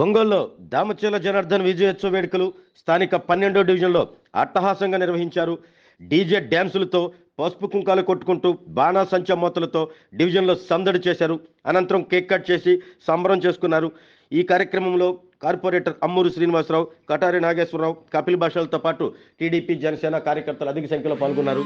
ఒంగోలులో దామచేల జనార్దన్ విజయోత్సవ వేడుకలు స్థానిక పన్నెండో డివిజన్లో అట్టహాసంగా నిర్వహించారు. డీజే డ్యాన్సులతో పసుపు కుంకాలు కొట్టుకుంటూ బాణాసంచ మూతలతో డివిజన్లో సందడి చేశారు. అనంతరం కేక్ కట్ చేసి సంబరం చేసుకున్నారు. ఈ కార్యక్రమంలో కార్పొరేటర్ అమ్మూరు శ్రీనివాసరావు కటారి నాగేశ్వరరావు కపిల్ భాషలతో పాటు టీడీపీ జనసేన కార్యకర్తలు అధిక సంఖ్యలో పాల్గొన్నారు.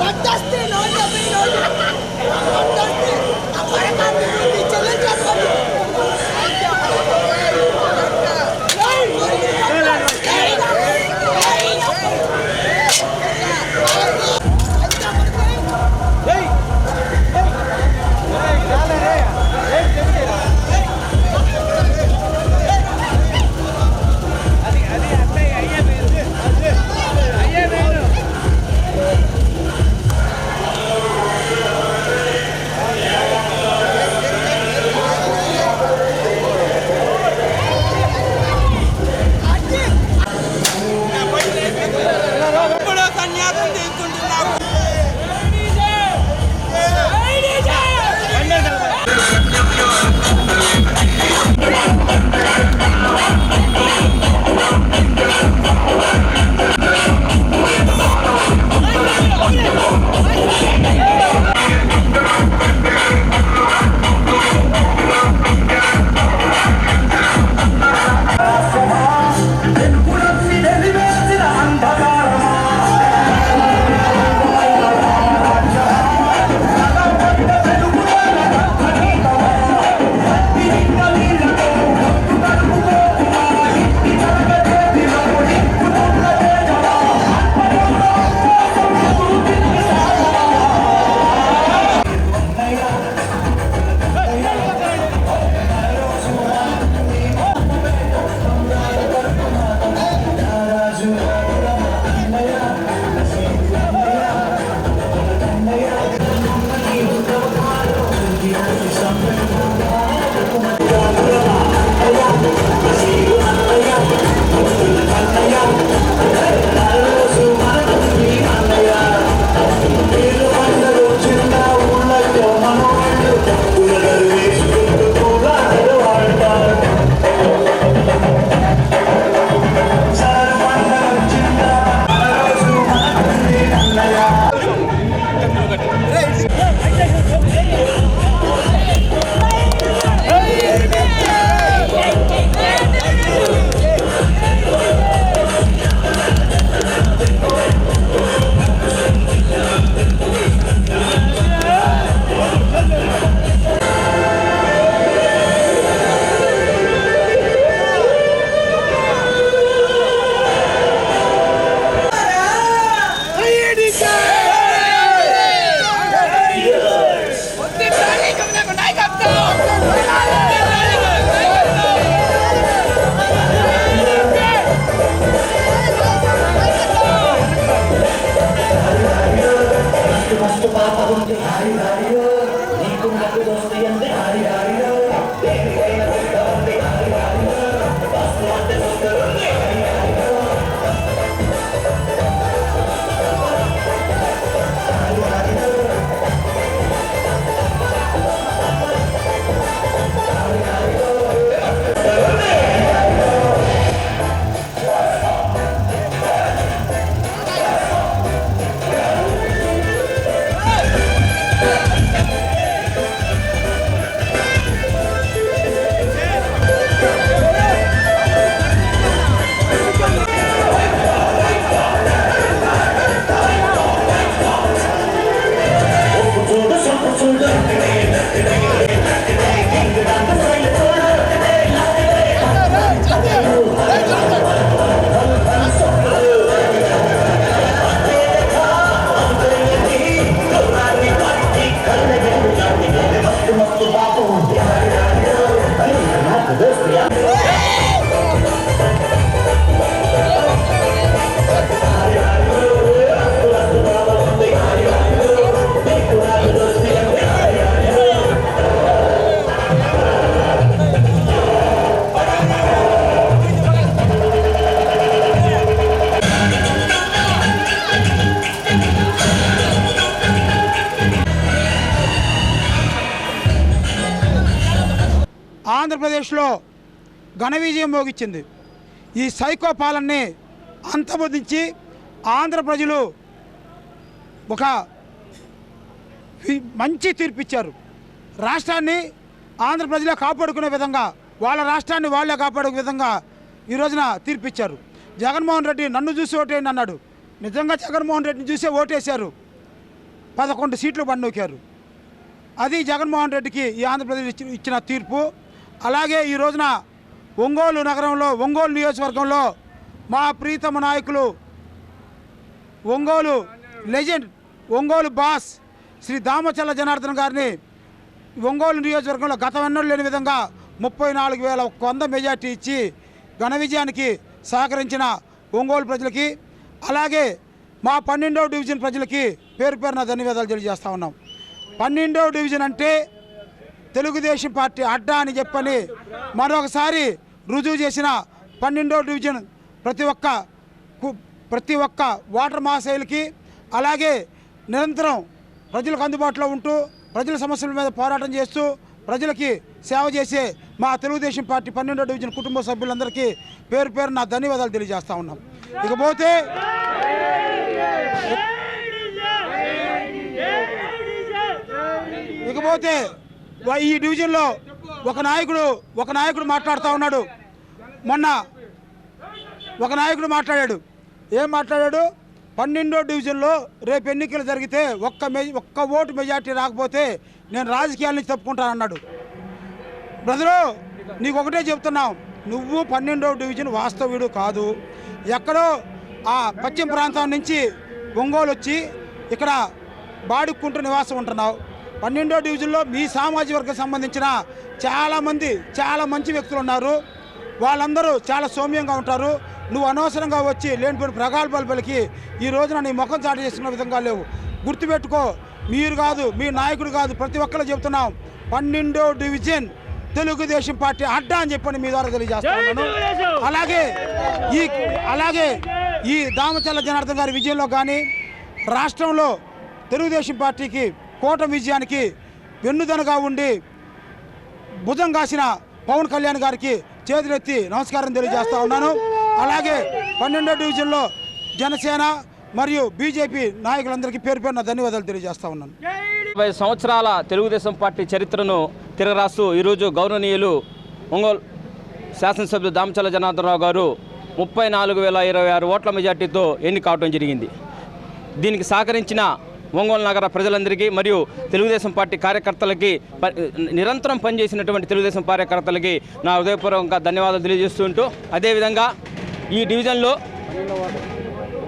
పట్టేస్తే ఆంధ్రప్రదేశ్లో ఘన విజయం మోగించింది. ఈ సైకో పాలనని అంతమొదించి ఆంధ్ర ప్రజలు ఒక మంచి తీర్పు ఇచ్చారు రాష్ట్రాన్ని ఆంధ్ర ప్రజలే కాపాడుకునే విధంగా వాళ్ళ రాష్ట్రాన్ని వాళ్ళే కాపాడుకునే విధంగా ఈ రోజున తీర్పిచ్చారు. జగన్మోహన్ రెడ్డి నన్ను చూసి ఓటేయండి అన్నాడు. నిజంగా జగన్మోహన్ రెడ్డిని చూసే ఓటేశారు. పదకొండు సీట్లు బండూకారు. అది జగన్మోహన్ రెడ్డికి ఈ ఆంధ్రప్రదేశ్ ఇచ్చిన తీర్పు. అలాగే ఈ రోజున ఒంగోలు నగరంలో ఒంగోలు నియోజకవర్గంలో మా ప్రీతమ నాయకులు ఒంగోలు లెజెండ్ ఒంగోలు బాస్ శ్రీ దామచల్ల జనార్దన్ గారిని ఒంగోలు నియోజకవర్గంలో గతమెన్నడూ లేని విధంగా ముప్పై నాలుగు వేల వంద మెజార్టీ ఇచ్చి ఘన విజయానికి సహకరించిన ఒంగోలు ప్రజలకి అలాగే మా పన్నెండవ డివిజన్ ప్రజలకి పేరు పేరున ధన్యవాదాలు తెలియజేస్తా ఉన్నాం. పన్నెండవ డివిజన్ అంటే తెలుగుదేశం పార్టీ అడ్డా అని చెప్పని మరొకసారి రుజువు చేసిన పన్నెండో డివిజన్ ప్రతి ఒక్క కు- ప్రతి ఒక్క వాటర్ మహాశైలకి అలాగే నిరంతరం ప్రజలకు అందుబాటులో ఉంటూ ప్రజల సమస్యల మీద పోరాటం చేస్తూ ప్రజలకి సేవ చేసే మా తెలుగుదేశం పార్టీ పన్నెండో డివిజన్ కుటుంబ సభ్యులందరికీ పేరు పేరు నా ధన్యవాదాలు తెలియజేస్తా ఉన్నాం ఇకపోతే ఇకపోతే ఈ డివిజన్లో ఒక నాయకుడు ఒక నాయకుడు మాట్లాడుతూ ఉన్నాడు. మొన్న ఒక నాయకుడు మాట్లాడాడు. ఏం మాట్లాడాడు? పన్నెండో డివిజన్లో రేపు ఎన్నికలు జరిగితే ఒక్క మె ఒక్క ఓటు మెజార్టీ రాకపోతే నేను రాజకీయాల నుంచి తప్పుకుంటానన్నాడు. బ్రదరు నీకు ఒకటే చెప్తున్నావు నువ్వు పన్నెండో డివిజన్ వాస్తవ్యుడు కాదు. ఎక్కడో ఆ పశ్చిమ ప్రాంతం నుంచి ఒంగోలు వచ్చి ఇక్కడ బాడుక్కుంటూ నివాసం ఉంటున్నావు. పన్నెండో డివిజన్లో మీ సామాజిక వర్గం సంబంధించిన చాలామంది చాలా మంచి వ్యక్తులు ఉన్నారు. వాళ్ళందరూ చాలా సౌమ్యంగా ఉంటారు. నువ్వు అనవసరంగా వచ్చి లేనిపోయిన ప్రగల్భాలు పలికి ఈ రోజున నీ ముఖం చాటు చేసుకున్న విధంగా లేవు. గుర్తుపెట్టుకో మీరు కాదు మీ నాయకుడు కాదు ప్రతి ఒక్కరు చెప్తున్నాం పన్నెండో డివిజన్ తెలుగుదేశం పార్టీ అడ్డా అని చెప్పని మీ ద్వారా తెలియజేస్తున్నాను అలాగే ఈ అలాగే ఈ దామచల్ల జనార్దన్ గారి విజయంలో కానీ రాష్ట్రంలో తెలుగుదేశం పార్టీకి కూటమి విజయానికి వెన్నుదనగా ఉండి భుజం కాసిన పవన్ కళ్యాణ్ గారికి చేతులెత్తి నమస్కారం తెలియజేస్తా ఉన్నాను. అలాగే పన్నెండో డివిజన్లో జనసేన మరియు బీజేపీ నాయకులందరికీ పేరు పేరున ధన్యవాదాలు తెలియజేస్తా ఉన్నాను. ఇరవై సంవత్సరాల తెలుగుదేశం పార్టీ చరిత్రను తిరగరాస్తూ ఈరోజు గౌరవనీయులు ఒంగోలు శాసనసభ్యులు దామచల జనార్దనరావు గారు ముప్పై నాలుగు వేల ఇరవై ఆరు ఓట్ల మెజార్టీతో ఎన్నికావడం జరిగింది. దీనికి సహకరించిన ఒంగోలు నగర ప్రజలందరికీ మరియు తెలుగుదేశం పార్టీ కార్యకర్తలకి ప- నిరంతరం పనిచేసినటువంటి తెలుగుదేశం కార్యకర్తలకి నా హృదయపూర్వకంగా ధన్యవాదాలు తెలియజేస్తుంటూ అదేవిధంగా ఈ డివిజన్లో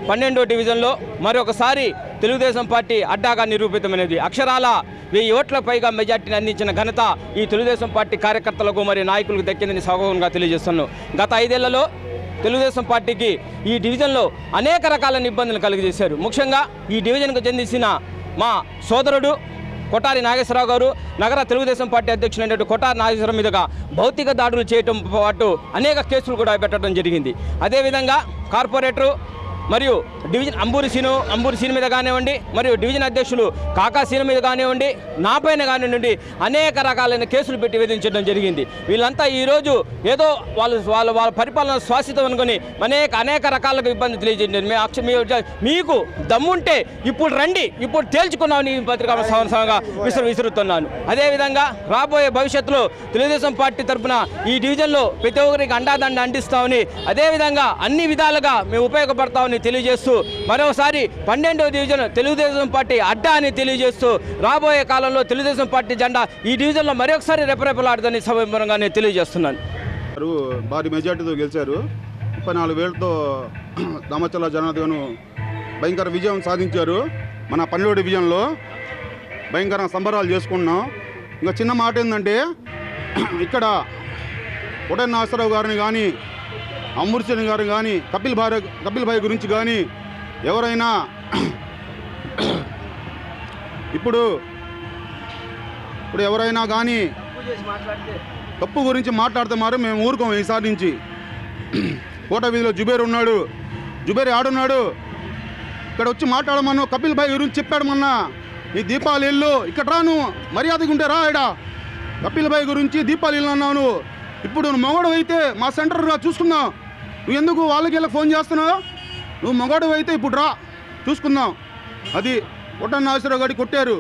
పన్నెండో డివిజన్లో మరొకసారి తెలుగుదేశం పార్టీ అడ్డాగా నిరూపితమైనది. అక్షరాల వెయ్యి ఓట్ల పైగా మెజార్టీని అందించిన ఘనత ఈ తెలుగుదేశం పార్టీ కార్యకర్తలకు మరియు నాయకులకు దక్కిందని సౌగంగా తెలియజేస్తున్నాను. గత ఐదేళ్ళలో తెలుగుదేశం పార్టీకి ఈ డివిజన్లో అనేక రకాలైన ఇబ్బందులు కలిగజేశారు. ముఖ్యంగా ఈ డివిజన్కు చెందించిన మా సోదరుడు కొటారి నాగేశ్వరరావు గారు నగర తెలుగుదేశం పార్టీ అధ్యక్షుడైనటువంటి కొటారి నాగేశ్వరరావు మీదుగా భౌతిక దాడులు చేయటం పాటు అనేక కేసులు కూడా పెట్టడం జరిగింది. అదేవిధంగా కార్పొరేటరు మరియు డివిజన్ అంబూరి సీను అంబూరి సీన్ మీద కానివ్వండి మరియు డివిజన్ అధ్యక్షులు కాకా సీన్ మీద కానివ్వండి నాపైన కానివ్వండి అనేక రకాలైన కేసులు పెట్టి వేధించడం జరిగింది. వీళ్ళంతా ఈరోజు ఏదో వాళ్ళు వాళ్ళ వాళ్ళ పరిపాలన శ్వాసితం అనుకుని అనేక అనేక రకాలకు ఇబ్బంది తెలియజేయండి మీకు దమ్ముంటే ఇప్పుడు రండి ఇప్పుడు తేల్చుకున్నామని ఈ పత్రికా సంవత్సరంగా విసురు విసురుతున్నాను. అదేవిధంగా రాబోయే భవిష్యత్తులో తెలుగుదేశం పార్టీ తరఫున ఈ డివిజన్లో ప్రతి ఒక్కరికి అండాదండ అందిస్తామని అదేవిధంగా అన్ని విధాలుగా మేము ఉపయోగపడతామని తెలియజేస్తూ మరోసారి పన్నెండవ డివిజన్ తెలుగుదేశం పార్టీ అడ్డా అని తెలియజేస్తూ రాబోయే కాలంలో తెలుగుదేశం పార్టీ జెండా ఈ డివిజన్లో మరొకసారి రెపరెపలాడుదని సభంగా నేను తెలియజేస్తున్నాను. గారు భారీ మెజార్టీతో గెలిచారు. ముప్పై నాలుగు వేలతో దామచల్ల జనార్దన్ భయంకర విజయం సాధించారు. మన పన్నెండు డివిజన్లో భయంకర సంబరాలు చేసుకున్నాం ఇంకా చిన్న మాట ఏంటంటే ఇక్కడ ఉడన్ నాగేశ్వరరావు గారిని కానీ అమృత్సన్ గారు కానీ కపిల్ భాయ్ కపిల్ భాయ్ గురించి కానీ ఎవరైనా ఇప్పుడు ఇప్పుడు ఎవరైనా కానీ తప్పు గురించి మాట్లాడితే మాత్రం మేము ఊరుకోం ఈసారి నుంచి. కోట వీధిలో జుబేర్ ఉన్నాడు. జుబేర్ ఆడున్నాడు. ఇక్కడ వచ్చి మాట్లాడమను కపిల్ భాయ్ గురించి చెప్పాడు మొన్న నీ దీపాలు ఇల్లు ఇక్కడ రాను. మర్యాదగా ఉంటే రా ఇడా కపిల్ భాయ్ గురించి దీపావళి అన్నావు ఇప్పుడు నువ్వు మొగడు అయితే మా సెంటర్ రా చూసుకుందాం. నువ్వు ఎందుకు వాళ్ళకి ఇలా ఫోన్ చేస్తున్నావు? నువ్వు మగవాడు అయితే ఇప్పుడు రా చూసుకుందాం. అది కొట్ట నాగేశ్వరరావు గారి కొట్టారు.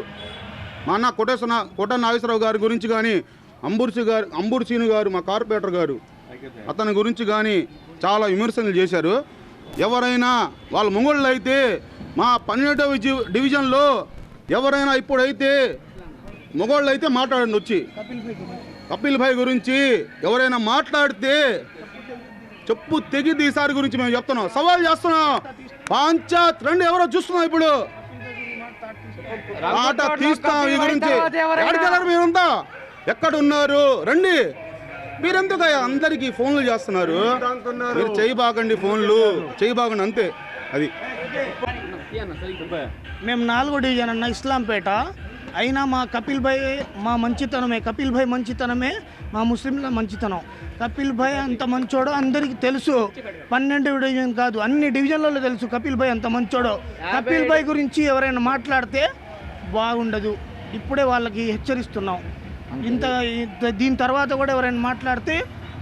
మా అన్న కొట్టేసిన కొట్ట నాగేశ్వరరావు గారి గురించి కానీ అంబూర్సి గారు అంబూర్సీని గారు మా కార్పొరేటర్ గారు అతని గురించి కానీ చాలా విమర్శలు చేశారు. ఎవరైనా వాళ్ళ మొంగోళ్ళు అయితే మా పన్నెండవ డివిజన్లో ఎవరైనా ఇప్పుడైతే మొగోళ్ళు అయితే మాట్లాడండి వచ్చి. కపిల్ భాయ్ గురించి ఎవరైనా మాట్లాడితే చెప్పు తెగిద్ది ఈసారి గురించి మేము చెప్తున్నాం. సవాల్ చేస్తున్నాం. పాంచాత్ రండి ఎవరో చూస్తున్నాం ఇప్పుడు? ఆట తీస్తాం ఈ గురించి. మీరంతా? ఎక్కడ ఉన్నారు రండి. మీరెందుకు అందరికి ఫోన్లు చేస్తున్నారు? మీరు చేయబాకండి ఫోన్లు. చేయబాకండి అంతే. అది. మేము నాలుగో డివిజన్ అన్న ఇస్లాంపేట. అయినా మా కపిల్ భాయ్ మా మంచితనమే. కపిల్ భాయ్ మంచితనమే మా ముస్లింల మంచితనం. కపిల్ భాయ్ అంత మంచోడో అందరికీ తెలుసు. పన్నెండు డివిజన్ కాదు అన్ని డివిజన్లలో తెలుసు కపిల్ భాయ్ అంత మంచోడో. కపిల్ భాయ్ గురించి ఎవరైనా మాట్లాడితే బాగుండదు. ఇప్పుడే వాళ్ళకి హెచ్చరిస్తున్నాం. ఇంత దీని తర్వాత కూడా ఎవరైనా మాట్లాడితే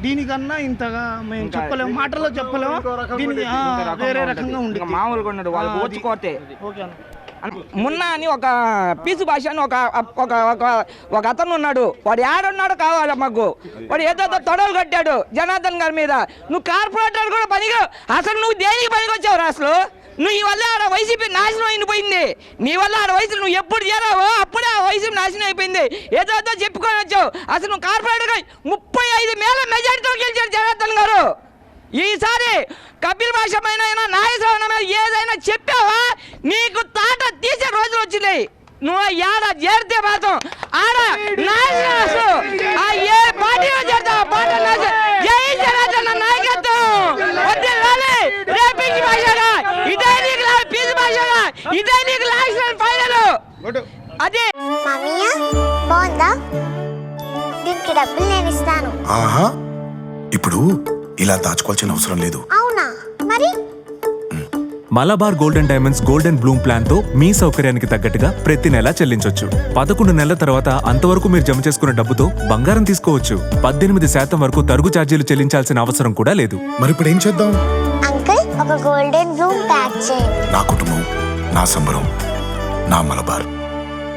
దీనికన్నా ఇంతగా మేము చెప్పలేము మాటల్లో చెప్పలేము దీనికి వేరే రకంగా ఉంది మామూలుగా ఉన్నాడు వాళ్ళు ఓకే అన్న. మున్న అని ఒక పీసు భాష అని ఒక ఒక ఒక ఒక అతను ఉన్నాడు. వాడు ఏడున్నాడు కావాలి మాకు. వాడు ఏదో తొడవలు కట్టాడు జనార్దన్ గారి మీద. నువ్వు కార్పొరేటర్ కూడా పనిగా అసలు నువ్వు దేనికి పనికి వచ్చావు అసలు? నువ్వు ఈ వల్ల ఆడ వైసీపీ నాశనం అయిపోయింది. నీ వల్ల ఆడ వయసు నువ్వు ఎప్పుడు చేరావో అప్పుడే ఆ వైసీపీ నాశనం అయిపోయింది. ఏదో ఏదో చెప్పుకొని వచ్చావు. అసలు నువ్వు కార్పొరేటర్గా ముప్పై ఐదు మేల మెజారిటీతో గెలిచాడు జనార్దన్ గారు. ఈసారి కపిల్ భాష పైన అయినా నాగేశ్వరరావు ఏదైనా చెప్పావా? నీకు తాట తీసే రోజులు వచ్చినాయి నువ్వు ఆడ చేరితే మాత్రం ఆడ. ఆ ఏ పార్టీలో చేరుతావు ఆ పార్టీ నాశనం జై జనార్దన నాయకత్వం. వద్దు రేపించి భాషగా ఇదే నీకు భాషగా ఇదే నీకు లాస్ట్ ఫైనల్ కొట్టు. అదే. మామయ్య బాగుందా? దీనికి డబ్బులు నేను ఇస్తాను. ఆహా. ఇప్పుడు ఇలా దాచుకోవాల్సిన అవసరం లేదు. అవునా? మరి? Malabar golden diamonds golden bloom ప్లాన్తో మీ సౌకర్యానికి తగ్గట్టుగా ప్రతి నెల చెల్లించొచ్చు. పదకొండు నెలల తర్వాత అంతవరకు మీరు జమ చేసుకున్న డబ్బుతో బంగారం తీసుకోవచ్చు. పద్దెనిమిది శాతం వరకు తరుగు ఛార్జీలు చెల్లించాల్సిన అవసరం కూడా లేదు. మరి ఇప్పుడు ఏం చేద్దాం? అంకుల్ ఒక గోల్డెన్ బ్లూమ్ ప్యాక్ చేయండి. నా కుటుంబం నా సంబరం నా మలబార్.